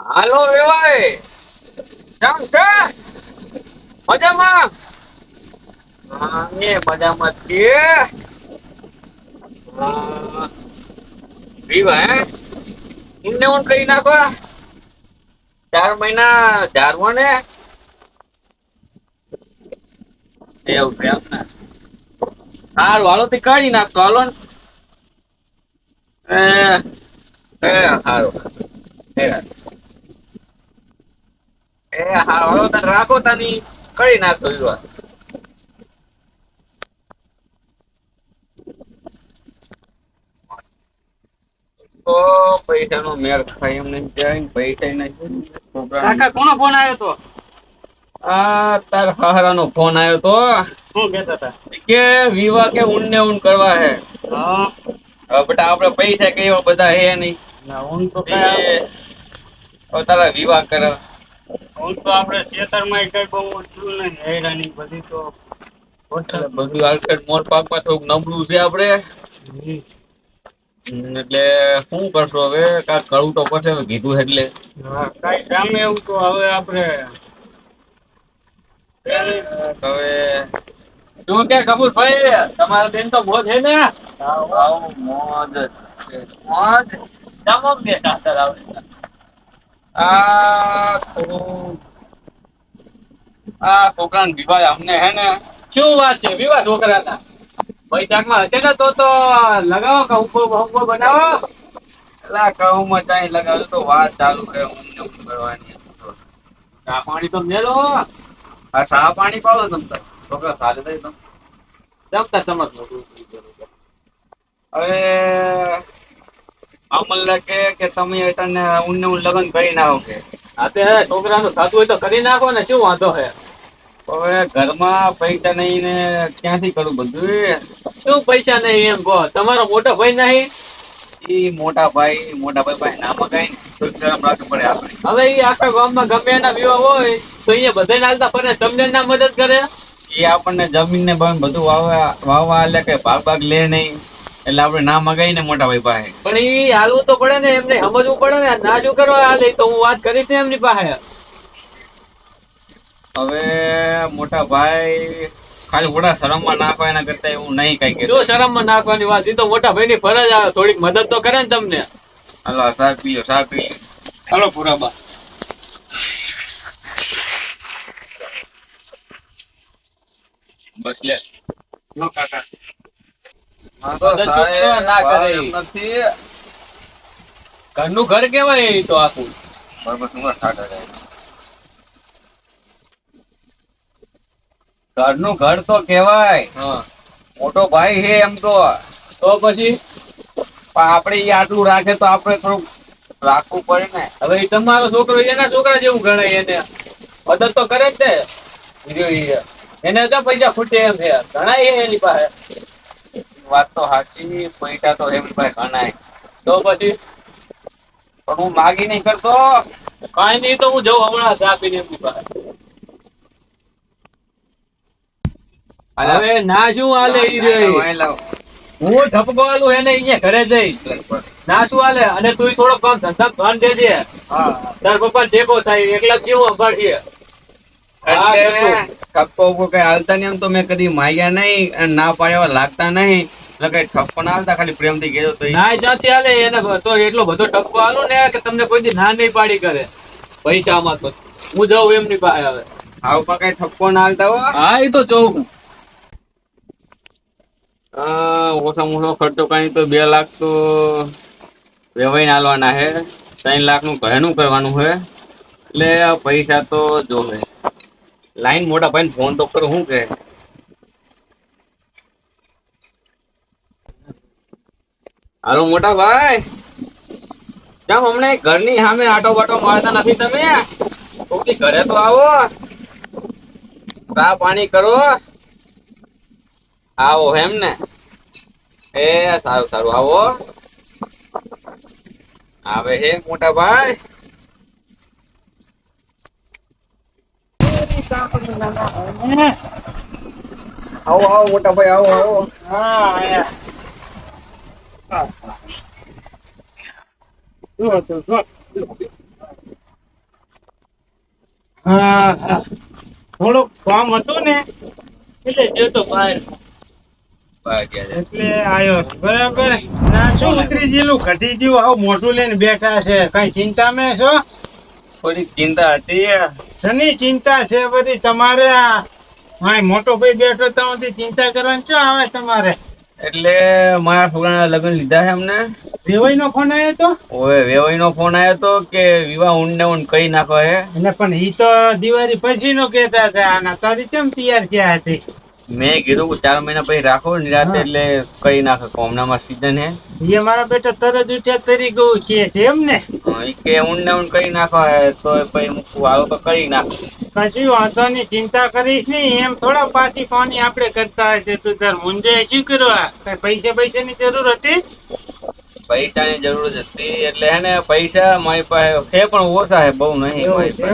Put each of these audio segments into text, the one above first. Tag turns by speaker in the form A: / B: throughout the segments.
A: હાલો વેવાય કેમ છે? મજામાં? હા મજામાં છીએ. હે? ઊંડે ઊંડ કરી નાખો ચાર મહિના ધારવો ને. એવું છે એમ ને. હાલો તે કાઢી નાખતો હાલો ને. એ સારું એ. હા, વાળો તને રાખો તાની કરી નાખો વિવા તો પૈસા નો મેળ ખાય એમ નહીં જાય પૈસા નહીં
B: કાકા કોનો ફોન આવ્યો તો?
A: આ તાર હાહરાનો ફોન આવ્યો તો.
B: શું કહેતા હતા?
A: કે વિવાહ કે ઊંડ ને ઊંડ કરવા હે.
B: હા.
A: બટ આપણે પૈસા કે બધા હે નહીં.
B: ના હું તો
A: હવે તારા વિવાહ કરે.
B: હું તો આપણે ખેતરમાં કઈ બહુ ઓછું નહીં હેરાની બધી તો.
A: બધું આલકડ મોર પાકમાં થોડુંક નબળું છે આપણે એટલે શું કરશો હવે? કાંઈક કરવું તો પડશે હવે કીધું એટલે.
B: કઈ કામ એવું તો હવે આપણે
A: હવે શું કે કપૂર ભાઈ તમારા બેન તો મોજ છે ને? મોજ મોજ. જમો કે ખાતર આવે. આ થોડું આ છોકરાને વિવાહ અમને હે ને?
B: શું વાત છે? વિવાહ છોકરાના? વૈશાખમાં હશે ને તો તો લગાવો કે ઊભો ઊભો બનાવો.
A: એટલે કહુંમાં ચાઈ લગાવ્યું તો વાત ચાલુ છે ઊંઘને ઊંઘ કરવાની.
B: ચા પાણી તો મેલો
A: આ ચા પાણી પાડો તમ તાર છોકરા સાથે થઈ તમ
B: જમતા સમજ
A: હવે અમલ કે કે તમે તને ઊંઘને ઊંઘ લગ્ન કરી નાખો કે?
B: આ તે છોકરાનું થતું હોય તો કરી નાખો ને શું વાંધો છે
A: હવે ઘરમાં પૈસા નહીં ને ક્યાંથી કરું બધું
B: શું પૈસા નહીં એમ કહો? તમારો મોટો ભાઈ નહીં?
A: એ મોટા ભાઈ મોટા ભાઈ ભાઈ ના મગાઈ ને શરમ રાખવી પડે આપણે.
B: હવે એ આખા ગામમાં ગમે એના વિવાહ હોય તો અહીંયા બધાને હાલતા પડે તમને ના મદદ કરે?
A: એ આપણને જમીન ને બધું વાવવા વાવવા એટલે કે ભાગ ભાગ લે નહીં એટલે આપણે ના મગાઈ ને મોટા ભાઈ પાસે.
B: પણ એ હાલવું તો પડે ને એમને સમજવું પડે ને ના શું કરવા હાલે તો હું વાત કરીશ ને એમની પાસે.
A: હવે મોટા ભાઈ ખાલી મોટા શરમમાં નાખવા એના કરતા એવું નહીં કઈ કે
B: શું શરમમાં નાખવાની વાત એ તો મોટા ભાઈની ફરજ આવે થોડીક મદદ તો કરે ને તમને.
A: હાલો સાહેબ પીઓ સાહેબ પી
B: હાલો પુરાબા.
A: બસ લે.
B: નો કાકા. ના ઘરનું ઘર કેવાય તો આખું.
A: બરાબર ઠાઠા ઘરનું ઘર તો કહેવાય.
B: હા.
A: મોટો ભાઈ છે એમ તો.
B: તો પછી?
A: પણ આપણે એ આટલું રાખે તો આપણે થોડુંક રાખવું પડે ને.
B: હવે તમારો છોકરો એના છોકરા જેવું ગણાય એને. મદદ તો કરે જ ને. એને તો પૈસા ખૂટે એમ છે. ઘણા એની પાસે.
A: વાત તો સાચી પૈસા તો એમ પાસે ગણાય.
B: તો પછી?
A: પણ હું માગી નહીં કરતો.
B: કાંઈ નહીં તો હું જઉં હમણાં ચા પીને એમની પાસે. હવે ના શું હાલે ઈ રે હું ઠપકો આલું એને અહીંયા ઘરે જઈ. ના શું હાલે? અને તું થોડો કામ ધંધા ભાન દેજે. તાર પપ્પા ટેકો થાય એકલા કેવું સંભાળીએ? હા,
A: એટલે
B: કેટલું?
A: ઠપકો ઊભો કઈ હાલતા નહીં એમ તો મેં કદી માગ્યા નહીં ના પાડ્યા લાગતા નહીં. એટલે કઈ ઠપકો ના હાલતા ખાલી પ્રેમથી કહેજો તો.
B: ના હાલે એને તો એટલો બધો ટપકો હાલો ને કે તમને કોઈ દી ના નહીં પાડી કરે. પૈસામાં તો. હું જાઉં એમની પાસે હવે.
A: આવું ઉપર કઈ ઠપકો ના હાલતા હોય
B: હા એ તો જોઉં
A: આ ઓછામાં ઓછો ખર્ચો કઈ તો બે લાખ તો વેવાઈને હાલવાના છે. ત્રણ લાખનું ઘરેનું કરવાનું છે. એટલે પૈસા તો જોવે. લાઈન મોટા ભાઈ ફોન તો કરો, શું કે હાલો મોટા ભાઈ. કેમ હમણાં ઘરની સામે આટો બાટો મારતા નથી તમે? ઓકે ઘરે તો આવો? ચા પાણી કરો. આવો એમ ને. એ, સારું સારું. આવો. આવે હે મોટા ભાઈ. આવો આવો, મોટા ભાઈ, આવો આવો.
C: હા થોડુંક કામ હતું ને, એટલે જોતો
A: છે.
C: એટલે આયો. બરાબર. ના શું ઉતરી જેલું ઘટી જેવું આવું મોટું લઈને બેઠા છે? કઈ ચિંતા મેં છો?
A: થોડીક ચિંતા હતી
C: શની ચિંતા છે બધી? તમારે હા મોટો ભાઈ બેઠો તમારી ચિંતા કરવાની શું આવે તમારે?
A: એટલે મારા છોકરાના લગ્ન લીધા છે અમને
C: વેવાઈ નો ફોન આવ્યો તો?
A: ઓય વેવાઈ નો ફોન આવ્યો તો કે વિવાહ ઊંડ ઊંડ કઈ નાખો હે.
C: એટલે પણ ઈ તો દિવાળી પછી નો કેતા હતા. આના તારી કેમ તૈયાર થયા હતી?
A: મેં કીધું ચાર મહિના પછી રાખો નિરાતે એટલે કઈ નાખે હમણાં સીઝન હે.
C: એ મારા બેટા તરત ઉછેર તરી ગયું કે છે એમ ને?
A: કે ઊંડ ને ઊંડ કઈ નાખો તો પછી મૂકવું આવો તો કરી નાખો.
C: કશું વાંધો ની ચિંતા કરીશ નહીં એમ થોડા પાછી પાણી આપણે કરતા છે તું તાર મુંજે શું કરવા પૈસા પૈસા ની જરૂર હતી?
A: પૈસાની જરૂર જ હતી એટલે હે ને પૈસા મારી પાસે છે પણ ઓછા છે બહુ નહીં
C: ને?
A: પાસે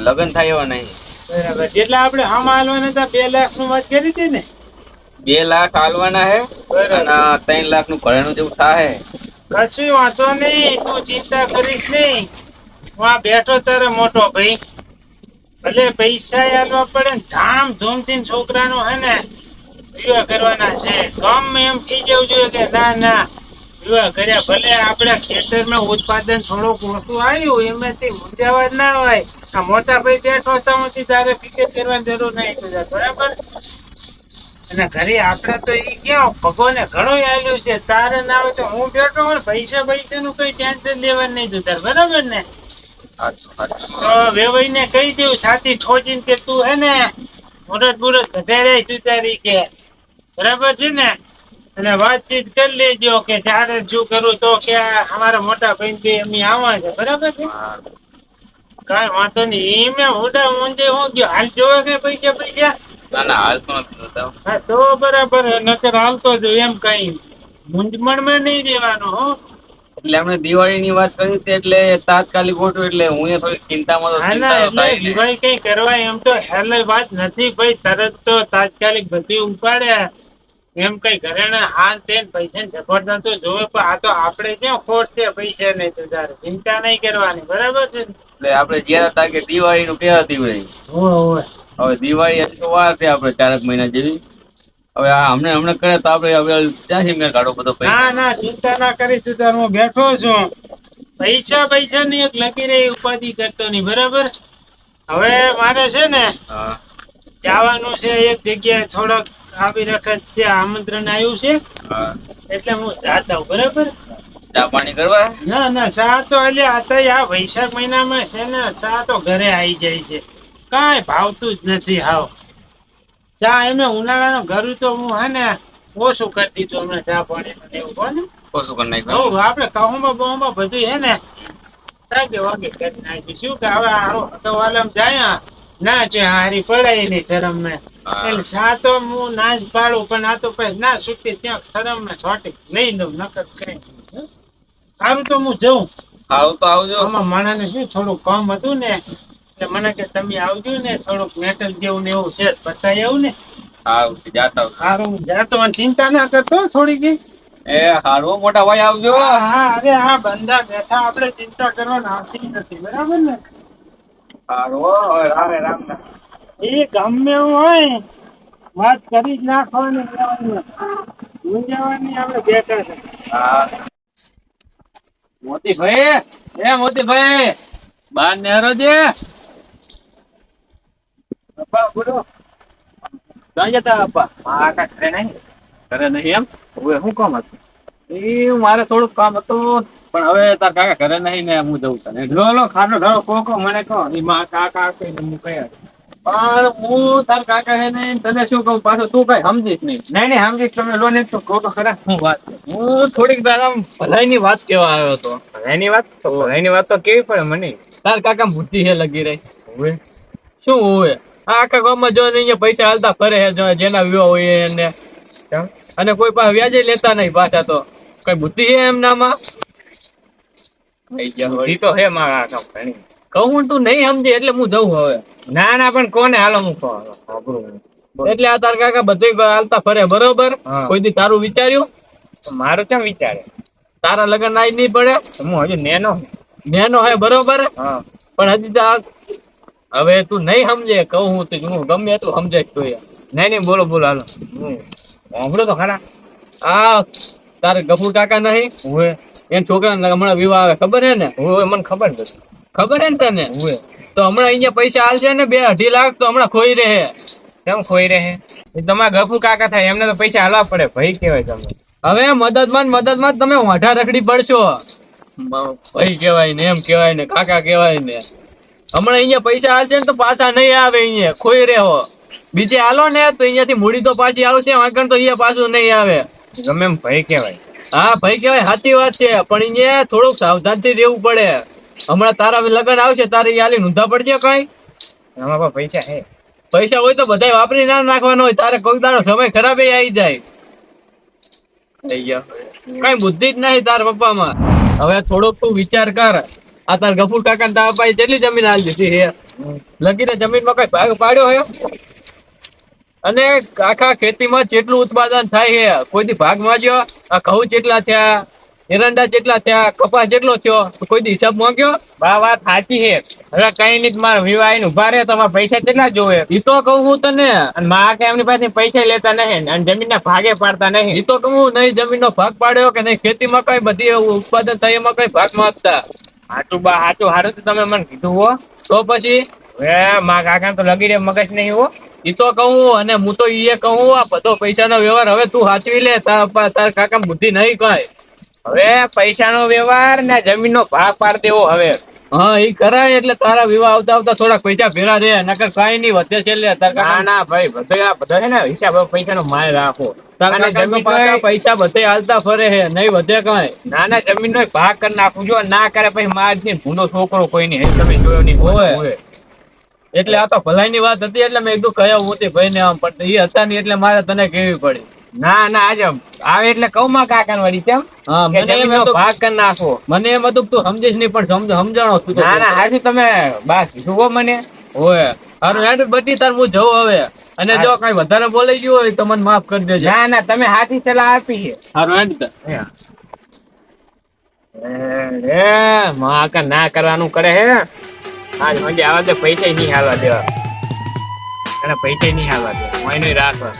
A: લગ્ન થાય એવા નહીં.
C: બરાબર. જેટલા આપણે આમાં હાલવાના હતા બે લાખનું વાત કરી હતી ને?
A: બે લાખ હાલવાના હે અને ત્રણ લાખનું ઘરેણું જેવું થાય
C: કશું વાંધો નહીં તું ચિંતા કરીશ નહીં. હું આ બેઠો તારે મોટો ભાઈ. ભલે પૈસા આલવા પડે ને ધામ ધૂમથી છોકરાનું હે ને વિવાહ કરવાના છે. ગમ એમ થઈ જવું જોઈએ કે ના ના. કર્યા, ભલે આપણા ખેતરમાં ઉત્પાદન થોડુંક ઓછું આવ્યું એમાંથી મૂંઝાવા ના હોય. આ મોટા ભાઈ બેઠો તો તારે ફિકર કરવાની જરૂર નહીં તું બરાબર? અને ઘરે આપણે તો એ ક્યાં, ભગવાને ઘણું આલ્યું છે. તારે ના હોય તો હું બેઠો હોય પૈસા પૈસા નું કઈ ટેન્શન લેવાનું નહીં જોતા બરાબર ને. તો વેવાઈ ને કહી દેવું સાથી ઠોચીને કે તું હે ને મુરત મુરત વધારે તું કે. બરાબર છે ને? અને વાતચીત કરી લેજો કે ચારે શું કરું તો કે અમારા મોટા ભાઈ કે એમ આવવા છે. બરાબર છે? કઈ વાંધો નહીં. એમે મોટા ઊંધે હું ગયો. હાલ જોવે કે પૈસા પૈસા?
A: ના ના હાલ તો
C: હા. તો બરાબર નકર હાલતો જ એમ કઈ મૂંઝવણમાં નહીં રહેવાનું હો.
A: એટલે એમણે દિવાળી ની વાત કરી હતી એટલે તાત્કાલિક ગોઠવું એટલે હું એ થોડી ચિંતામાં તો.
C: દિવાળી કઈ કરવા એમ તો હેલે વાત નથી. ભાઈ તરત તો તાત્કાલિક બધી ઉપાડે. એમ કઈ ઘરેણા હાલ તેન પૈસા ને ઝઘડ તો જોવે પણ આ તો આપણે ક્યાં ખોટ છે પૈસા નહીં તો તારે. ચિંતા નહીં કરવાની બરાબર છે
A: એટલે આપણે જ્યાં હતા કે દિવાળી નું ક્યાં દિવાળી
C: હોવે,
A: દિવાળી હજી તો વાર છે આપણે ચારક મહિના જેવી. હવે આ હમણાં હમણાં કરે તો આપણે હવે ક્યાંથી મેં કાઢો બધો
C: ના ના ચિંતા ના કરી તું તાર હું બેઠો છું. પૈસા પૈસા ની એક લગી રહી ઉપાધિ કરતો નહીં બરાબર? હવે મારે છે ને જવાનું છે એક જગ્યાએ થોડોક. આવી વખત છે આમંત્રણ આવ્યું છે એટલે હું જાતા બરાબર?
A: ચા પાણી કરવા?
C: ના ના સા તો એટલે તો આ વૈશાખ મહિનામાં છે ને સા તો ઘરે આવી જાય છે. કાંઈ ભાવતું જ નથી હાવ. ચા એમે ઉનાળાનું ઘરું તો હું હે ને ઓછું કરી દીધું હમણાં ચા પાણી એવું કહો ને?
A: ઓછું કરી નાખ્યું
C: હવ આપણે કહુંમાં બહુમાં બધું હે ને વાગે વાગે કરી શું કે હવે હારો તો વાલમ જાય ના છે હારી પડાયની શરમ મેં.
A: હા.
C: એટલે તો હું ના જ પાડું પણ આ તો પછી ના છૂટી ત્યાં શરમ ને છોટી લઈ લઉં નકર કઈ નહીં. સારું તો હું જઉં.
A: આવું તો આવજો.
C: આમાં માણસને શું થોડું કામ હતું ને એટલે મને કે તમે આવજો ને થોડુંક મેટલ જેવું ને એવું છે બતાવી આવું ને.
A: આવું જાતો.
C: સારું જાતો ચિંતા ના કરતો થોડી કઈ
A: એ હારું મોટા ભાઈ આવજો.
C: હા અરે હા બંદા બેઠા આપણે ચિંતા કરવાની આવતી નથી બરાબર ને?
A: હારો રામે રામ રામ.
C: એ ગમે એવું હોય વાત કરી જ નાખવાની. મૂંઝાવાની આપણે બેઠા છે
A: હા
B: મોતીભાઈ એ મોતીભાઈ બાર નેહરો દે.
C: અપ્પા બોલો.
B: ક્યાં જતા આપા
C: હા કાંઈ ઘરે નહીં.
B: ઘરે નહીં એમ?
C: હવે શું કામ હતું?
B: એ મારે થોડુંક કામ હતું પણ હવે તાર કાકા ઘરે નહીં ને હું જઉં તને.
C: લો લો ખાટો કહો કોકો મને કહો. એ માં કાકા કહીને હું કયા
B: પણ હું તાર કાકા હે ને તને શું કહું? પાછો તું કઈ સમજીશ નહીં.
C: નહીં નહીં સમજીશ. તમે લો ને તો કોકો ખરા. હું વાત
B: હું થોડીક તારા ભલાઈ ની વાત કેવા આવ્યો હતો.
C: એની વાત ભલાઈ ની વાત તો કેવી પડે મને.
B: તાર કાકા મૂર્તિ હે લગી રહી.
C: હવે.
B: શું હોય આ આખા ગામમાં જો ને અહીંયા પૈસા હાલતા ફરે હે જો જેના વિવાહ હોય એને અને કોઈ પાસે વ્યાજે લેતા નહીં પાછા તો. કઈ બુદ્ધિ હે એમનામાં.
D: તો હે મારા ઘણી.
B: કહું તું નહીં સમજે એટલે હું જઉં હવે.
D: ના ના પણ કોને હાલો હું
B: એટલે આ તાર કાકા બધું હાલતા ફરે બરોબર? કોઈ દી તારું વિચાર્યું?
D: મારો કેમ વિચારે?
B: તારા લગ્ન આઈ નહીં પડે?
D: હું હજુ નેનો.
B: નેનો હે બરોબર? પણ હજી તો હવે તું નહીં સમજે કહું હું તું હું ગમે એટલું સમજે તું
D: નહીં નહીં બોલો બોલો હાલો. સાંભળો તો ખરા
B: આ તારે ગફુર કાકા નહીં?
D: હું
B: એન છોકરાને હમણાં વિવાહ આવે ખબર હે ને?
D: હું મને ખબર નથી.
B: ખબર હે ને તને? તો હમણાં અહીંયા પૈસા હાલશે ને બે અઢી લાખ તો હમણાં ખોઈ રહે.
D: કેમ ખોઈ રહે? એ તમારા ગફુ કાકા થાય એમને તો પૈસા હાલવા પડે. ભાઈ કહેવાય તમે
B: હવે મદદમાં મદદમાં તમે વાંઢા રખડી પડશો. ભાઈ કહેવાય ને એમ કહેવાય ને કાકા કહેવાય ને. હમણાં અહીંયા પૈસા હાલશે ને તો પાછા નહીં આવે અહીંયા. ખોઈ રહ્યો બીજે હાલો ને તો અહીંયાથી મૂડી તો પાછી આવશે વાંકણ તો અહીંયા પાછું નહીં આવે.
D: ગમે એમ ભાઈ કેવાય
B: હા ભાઈ કહેવાય સાચી વાત છે. પણ અહીંયા થોડુંક સાવધાનથી રહેવું પડે. હમણાં તારા લગ્ન આવશે તારે યાલી નોંધા પડશે કઈ?
D: આમાં પણ પૈસા હે
B: પૈસા હોય તો બધાય વાપરી ના નાખવાનો હોય તારે કોઈ દાડો સમય ખરાબ આવી જાય. થઈ ગયો. કઈ બુદ્ધિ જ નહીં તાર પપ્પામાં. હવે થોડોક તું વિચાર કર. આ તાર ગફુર કાકા તારા પાસે કેટલી જમીન હાલ દીધી હે. લગીને જમીનમાં કઈ ભાગ પાડ્યો હે? અને આખા ખેતીમાં જેટલું ઉત્પાદન થાય હે કોઈ દી ભાગ માંગ્યો? આ ઘઉં કેટલા થયા એરંડા જેટલા થયા કપાસ જેટલો થયો કોઈ દી હિસાબ માંગ્યો?
D: બા વાત સાચી છે. હવે કઈ નહીં મારા વિવાહ આઈને ઊભા રહે તમારા પૈસા કેટલા જોવે?
B: ઈ તો કહું હું તને.
D: અને મા કે એમની પાસે પૈસા લેતા નહીં અને જમીન ના ભાગે પાડતા નહીં.
B: ઈ તો કહું નહીં જમીનનો ભાગ પાડ્યો કે નહીં ખેતીમાં કઈ બધી ઉત્પાદન થાય એમાં કઈ ભાગ માંગતા
D: હાચું બા હાચું હારું તો તમે મને કીધું હો.
B: તો પછી?
D: હે મા કાકા તો લગી રે મગજ નહીં હો.
B: એ તો કહું અને હું તો એ કહું આ બધો પૈસાનો વ્યવહાર હવે તું સાચવી લે તાર તાર કાકા બુદ્ધિ નહીં કઈ
D: હવે પૈસાનો વ્યવહાર ને જમીનનો ભાગ પાડ દેવો હવે.
B: હા એ કરાય એટલે તારા વિવાહ આવતા આવતા થોડાક પૈસા ભેરા રે નકર કઈ નહીં વધે છે તાર
D: ના ના ભાઈ બધો બધા છે ને હિસાબ પૈસાનો માલ રાખો. જમીન
B: પૈસા બધે હાલતા ફરે હે નહીં વધે કઈ.
D: ના ના જમીન નો ભાગ કરી નાખું જો ના કરે પછી માર ને ભૂનો છોકરો કોઈ નહીં તમે જોયો નહીં હોય.
B: એટલે આ તો ભલાઈ ની વાત હતી એટલે મેં કીધું કયો હું તે ભાઈ ને આમ પણ એ હતા નહીં એટલે મારે તને કેવી પડી.
D: ના ના આજે આવે એટલે કહું માં કાકા વળી કેમ? ભાગ કરી નાખો.
B: મને એમ હતું તું સમજીશ નહીં પણ સમજ સમજાણો તું
D: ના ના હાજી તમે બસ જુઓ મને.
B: ઓય હારું હેડ બધી તાર હું જઉં હવે. અને જો કઈ વધારે બોલાઈ ગયું હોય તો મને માફ કરી દેજો.
D: ના ના તમે હાથી સલાહ આપી છે.
B: હારું હેડ.
D: એ માકા ના કરવાનું કરે હે. આજ મંડી આવા દે પૈસા નહીં હાલવા દેવા. અને પૈસા નહીં હાલવા દેવા. મોય નહીં રાખવા.